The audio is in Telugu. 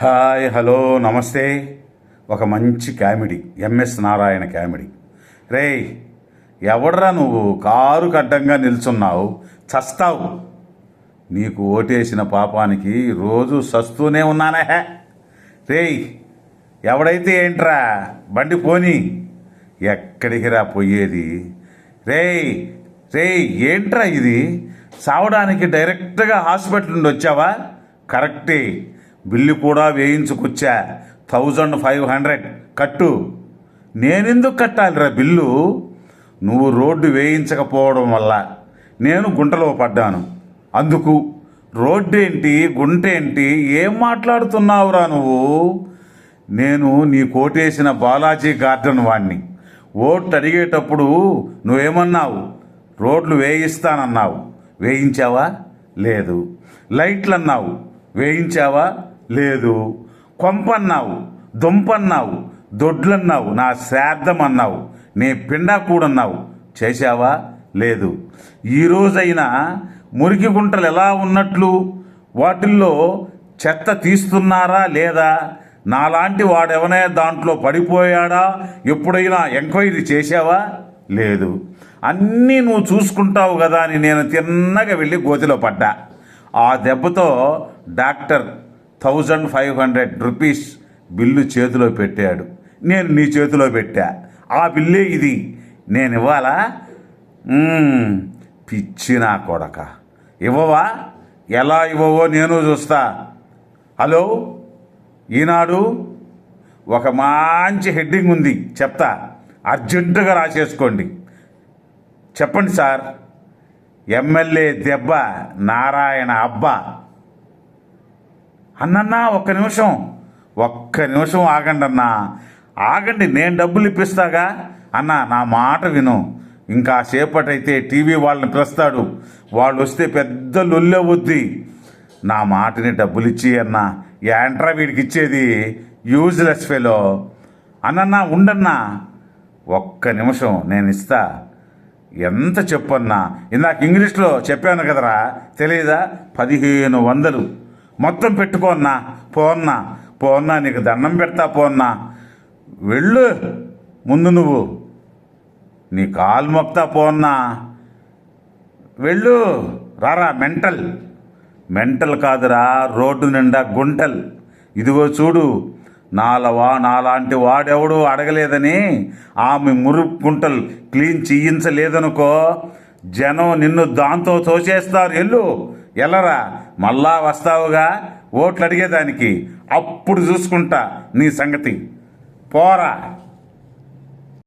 హాయ్ హలో నమస్తే. ఒక మంచి కామెడీ ఎంఎస్ నారాయణ కామెడీ. రేయ్ ఎవడ్రా నువ్వు? కారు కడ్డంగా నిల్చున్నావు. చస్తావు. నీకు ఓటేసిన పాపానికి రోజు సస్తూనే ఉన్నానే. హే రేయ్ ఎవడైతే ఏంట్రా? బండి పోని. ఎక్కడికి రా పోయేది? రేయ్ రేయ్ ఏంట్రా ఇది? సావడానికి డైరెక్ట్గా హాస్పిటల్ నుండి వచ్చావా? కరెక్టే. బిల్లు కూడా వేయించుకొచ్చా. Thousand five hundred. కట్టు. నేనెందుకు కట్టాలిరా బిల్లు? నువ్వు రోడ్డు వేయించకపోవడం వల్ల నేను గుంటలో పడ్డాను. అందుకు రోడ్డేంటి గుంటేంటి ఏం మాట్లాడుతున్నావురా నువ్వు? నేను నీ కోటేసిన బాలాజీ గార్డెన్ వాణ్ణి. ఓట్ అడిగేటప్పుడు నువ్వేమన్నావు? రోడ్లు వేయిస్తానన్నావు. వేయించావా? లేదు. లైట్లు అన్నావు వేయించావా? లేదు. కొంపన్నావు దుంపన్నావు దొడ్లన్నావు నా శ్రాద్ధం అన్నావు నీ పిండా కూడన్నావు చేశావా? లేదు. ఈ మురికి గుంటలు ఎలా ఉన్నట్లు? వాటిల్లో చెత్త తీస్తున్నారా లేదా? నాలాంటి వాడెవనే దాంట్లో పడిపోయాడా? ఎప్పుడైనా ఎంక్వైరీ చేశావా? లేదు. అన్నీ నువ్వు చూసుకుంటావు కదా అని నేను తిన్నగా వెళ్ళి గోతిలో పడ్డా. ఆ దెబ్బతో doctor thousand five hundred rupees bill చేతిలో పెట్టాడు. నేను నీ చేతిలో పెట్టా. ఆ బిల్లే ఇది. నేను ఇవ్వాలా? పిచ్చి నా కొడక. ఇవ్వవా? ఎలా ఇవ్వవో నేను చూస్తా. హలో? ఈనాడు ఒక మంచి హెడ్డింగ్ ఉంది. చెప్తా. అర్జెంటుగా రాసేసుకోండి. చెప్పండి సార్. ఎమ్మెల్యే దెబ్బ నారాయణ అబ్బా. అన్నన్నా ఒక్క నిమిషం. ఒక్క నిమిషం ఆగండి అన్నా. ఆగండి నేను డబ్బులు ఇప్పిస్తాగా? అన్న నా మాట విను. ఇంకా సేపటైతే టీవీ వాళ్ళని పిలుస్తాడు. వాళ్ళు వస్తే పెద్ద లొల్లవుద్ది నా మాటని డబ్బులు ఇచ్చి అన్న. ఏంట్రా వీడికి ఇచ్చేది యూజ్లెస్ ఫెలో. అన్నన్నా ఉండన్నా. ఒక్క నిమిషం నేను ఇస్తా. ఎంత చెప్పన్నా? ఇందాక ఇంగ్లీష్లో చెప్పాను కదరా. తెలియదా పదిహేను వందలు. మొత్తం పెట్టుకోన్నా పోన్నా పోన్నా నీకు దండం పెడతా పోన్నా వెళ్ళు. ముందు నువ్వు. నీ కాలు మొక్తా పోన్నా వెళ్ళు. రారా మెంటల్. మెంటల్ కాదురా రోడ్డు నిండా గుంటల్. ఇదిగో చూడు నాలవా నాలాంటి వాడెవడు అడగలేదని ఆమె మురుగు గుంటలు క్లీన్ చేయించలేదనుకో జనం నిన్ను దాంతో తోచేస్తారు ఎల్లు ఎల్లరా మళ్ళా వస్తావుగా? ఓట్లు అడిగేదానికి అప్పుడు చూసుకుంటా నీ సంగతి. పోరా.